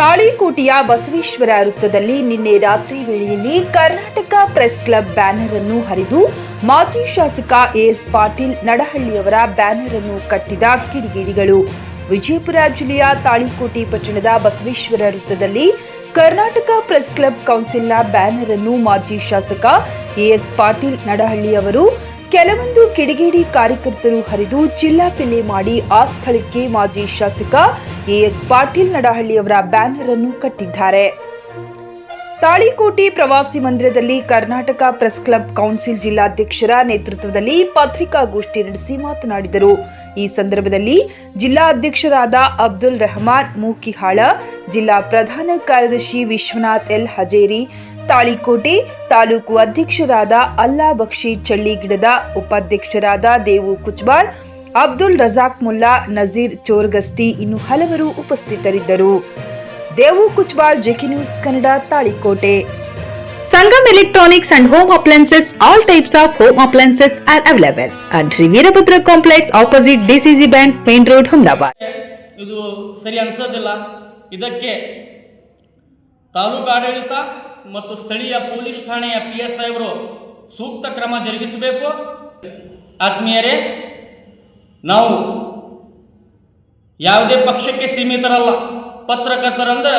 ತಾಳಿಕೋಟೆಯ ಬಸವೇಶ್ವರ ವೃತ್ತದಲ್ಲಿ ನಿನ್ನೆ ರಾತ್ರಿ ವೇಳೆಯಲ್ಲಿ ಕರ್ನಾಟಕ ಪ್ರೆಸ್ ಕ್ಲಬ್ ಬ್ಯಾನರ್ ಅನ್ನು ಹರಿದು ಮಾಜಿ ಶಾಸಕ ಎಎಸ್ ಪಾಟೀಲ್ ನಡಹಳ್ಳಿಯವರ ಬ್ಯಾನರ್ ಅನ್ನು ಕಟ್ಟಿದ ಕಿಡಿಗೇಡಿಗಳು. ವಿಜಯಪುರ ಜಿಲ್ಲೆಯ ತಾಳಿಕೋಟೆ ಪಟ್ಟಣದ ಬಸವೇಶ್ವರ ವೃತ್ತದಲ್ಲಿ ಕರ್ನಾಟಕ ಪ್ರೆಸ್ ಕ್ಲಬ್ ಕೌನ್ಸಿಲ್ನ ಬ್ಯಾನರ್ ಅನ್ನು ಮಾಜಿ ಶಾಸಕ ಎಎಸ್ ಪಾಟೀಲ್ ನಡಹಳ್ಳಿ ಅವರು ಕೆಲವೊಂದು ಕಿಡಿಗೇಡಿ ಕಾರ್ಯಕರ್ತರು ಹರಿದು ಚಿಲ್ಲಾಪಿಲ್ಲಿ ಮಾಡಿ ಆ ಸ್ಥಳಕ್ಕೆ ಮಾಜಿ ಶಾಸಕ ಎಎಸ್ ಪಾಟೀಲ್ ನಡಹಳ್ಳಿಯವರ ಬ್ಯಾನರ್ ಅನ್ನು ಕಟ್ಟಿದ್ದಾರೆ. ತಾಳಿಕೋಟೆ ಪ್ರವಾಸಿ ಮಂದಿರದಲ್ಲಿ ಕರ್ನಾಟಕ ಪ್ರೆಸ್ ಕ್ಲಬ್ ಕೌನ್ಸಿಲ್ ಜಿಲ್ಲಾಧ್ಯಕ್ಷರ ನೇತೃತ್ವದಲ್ಲಿ ಪತ್ರಿಕಾಗೋಷ್ಠಿ ನಡೆಸಿ ಮಾತನಾಡಿದರು. ಈ ಸಂದರ್ಭದಲ್ಲಿ ಜಿಲ್ಲಾಧ್ಯಕ್ಷರಾದ ಅಬ್ದುಲ್ ರೆಹಮಾನ್, ಮೂಕಿಹಾಳ, ಜಿಲ್ಲಾ ಪ್ರಧಾನ ಕಾರ್ಯದರ್ಶಿ ವಿಶ್ವನಾಥ್ ಎಲ್ ಹಜೇರಿ, ತಾಳಿಕೋಟೆ ತಾಲೂಕು ಅಧ್ಯಕ್ಷರಾದ ಅಲ್ಲಾ ಬಕ್ಷಿ ಚಳ್ಳಿಗಿಡದ ಉಪಾಧ್ಯಕ್ಷರಾದ ದೇವು ಕುಚ್ಬಾಳ್ ಅಬ್ದುಲ್ ರಜಾಕ್ ಮುಲ್ಲಾ ನಜೀರ್ ಚೋರ್ಗಸ್ತಿ ಇನ್ನು ಹಲವರು ಉಪಸ್ಥಿತರಿದ್ದರು. Devu Kuchbal ಜೆಕಿ news Kannada Talikote. Sangam electronics and home appliances all types of home appliances are available. And Shri Veerabhadra complex opposite DCC bank main road Humnabad ಇದು ಸರಿ ಅನ್ಸೋದಿಲ್ಲ. ಇದಕ್ಕೆ ತಾಲೂಕು ಆಡಳಿತ ಮತ್ತು ಸ್ಥಳೀಯ ಪೊಲೀಸ್ ಠಾಣೆಯ ಪಿ ಎಸ್ ಅವರು ಸೂಕ್ತ ಕ್ರಮ ಜರುಗಿಸಬೇಕು. ಆತ್ಮೀಯರೇ ನಾವು ಯಾವುದೇ ಪಕ್ಷಕ್ಕೆ ಸೀಮಿತರಲ್ಲ. ಪತ್ರಕರ್ತರಂದ್ರೆ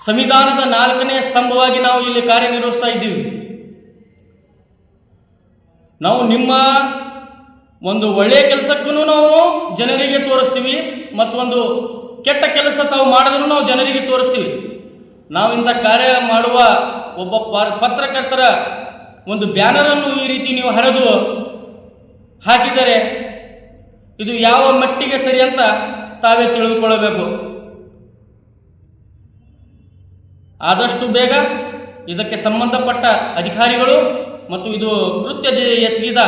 ಸಂವಿಧಾನದ ನಾಲ್ಕನೇ ಸ್ತಂಭವಾಗಿ ನಾವು ಇಲ್ಲಿ ಕಾರ್ಯನಿರ್ವಹಿಸ್ತಾ ಇದ್ದೀವಿ. ನಾವು ನಿಮ್ಮ ಒಂದು ಒಳ್ಳೆಯ ಕೆಲಸಕ್ಕೂ ನಾವು ಜನರಿಗೆ ತೋರಿಸ್ತೀವಿ ಮತ್ತೊಂದು ಕೆಟ್ಟ ಕೆಲಸ ತಾವು ಮಾಡಿದ್ರೂ ನಾವು ಜನರಿಗೆ ತೋರಿಸ್ತೀವಿ. ನಾವು ಇಂಥ ಕಾರ್ಯ ಮಾಡುವ ಒಬ್ಬ ಪತ್ರಕರ್ತರ ಒಂದು ಬ್ಯಾನರನ್ನು ಈ ರೀತಿ ನೀವು ಹರಿದು ಹಾಕಿದರೆ ಇದು ಯಾವ ಮಟ್ಟಿಗೆ ಸರಿ ಅಂತ ತಾವೇ ತಿಳಿದುಕೊಳ್ಳಬೇಕು. ಆದಷ್ಟು ಬೇಗ ಇದಕ್ಕೆ ಸಂಬಂಧಪಟ್ಟ ಅಧಿಕಾರಿಗಳು ಮತ್ತು ಇದು ಕೃತ್ಯ ಎಸಗಿದ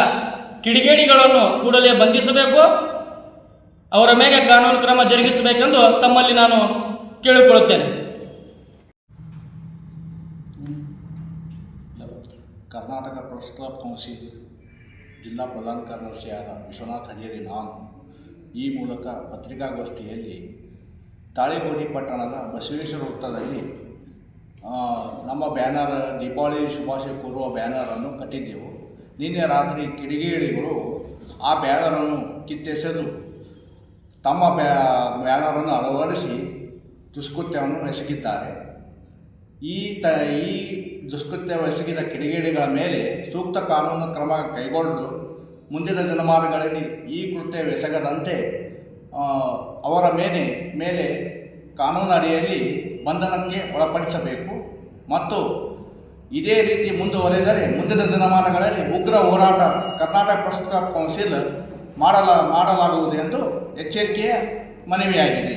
ಕಿಡಿಗೇಡಿಗಳನ್ನು ಕೂಡಲೇ ಬಂಧಿಸಬೇಕು. ಅವರ ಮೇಲೆ ಕಾನೂನು ಕ್ರಮ ಜರುಗಿಸಬೇಕೆಂದು ತಮ್ಮಲ್ಲಿ ನಾನು ಕೇಳಿಕೊಳ್ಳುತ್ತೇನೆ. Karnataka press club council. ಜಿಲ್ಲಾ ಪ್ರಧಾನ ಕಾರ್ಯದರ್ಶಿಯಾದ ವಿಶ್ವನಾಥ್ ಹಜೇರಿ ನಾನು ಈ ಮೂಲಕ ಪತ್ರಿಕಾಗೋಷ್ಠಿಯಲ್ಲಿ ತಾಳಿಗೋಡಿ ಪಟ್ಟಣದ ಬಸವೇಶ್ವರ ವೃತ್ತದಲ್ಲಿ ನಮ್ಮ ಬ್ಯಾನರ್, ದೀಪಾವಳಿ ಶುಭಾಶಯ ಕೋರುವ ಬ್ಯಾನರನ್ನು ಕಟ್ಟಿದ್ದೆವು. ನಿನ್ನೆ ರಾತ್ರಿ ಕಿಡಿಗೇಡಿಗಳು ಆ ಬ್ಯಾನರನ್ನು ಕಿತ್ತೆಸೆದು ತಮ್ಮ ಬ್ಯಾ ಬ್ಯಾನರನ್ನು ಅಳವಡಿಸಿ ದುಷ್ಕೃತ್ಯವನ್ನು ನೆಸಗಿದ್ದಾರೆ ಈ ತ, ಈ ದುಷ್ಕೃತ್ಯವೆಸಗಿದ ಕಿಡಿಗೇಡಿಗಳ ಮೇಲೆ ಸೂಕ್ತ ಕಾನೂನು ಕ್ರಮ ಕೈಗೊಂಡು ಮುಂದಿನ ದಿನಮಾನಗಳಲ್ಲಿ ಈ ಕೃತ್ಯವೆಸಗದಂತೆ ಅವರ ಮೇಲೆ ಮೇಲೆ ಕಾನೂನು ಅಡಿಯಲ್ಲಿ ಬಂಧನಕ್ಕೆ ಒಳಪಡಿಸಬೇಕು. ಮತ್ತು ಇದೇ ರೀತಿ ಮುಂದುವರೆದರೆ ಮುಂದಿನ ದಿನಮಾನಗಳಲ್ಲಿ ಉಗ್ರ ಹೋರಾಟ ಕರ್ನಾಟಕ ಪ್ರಸ್ತುತ ಕೌನ್ಸಿಲ್ ಮಾಡಲ, ಮಾಡಲಾಗುವುದು ಎಂದು ಎಚ್ಚರಿಕೆಯ ಮನವಿಯಾಗಿದೆ.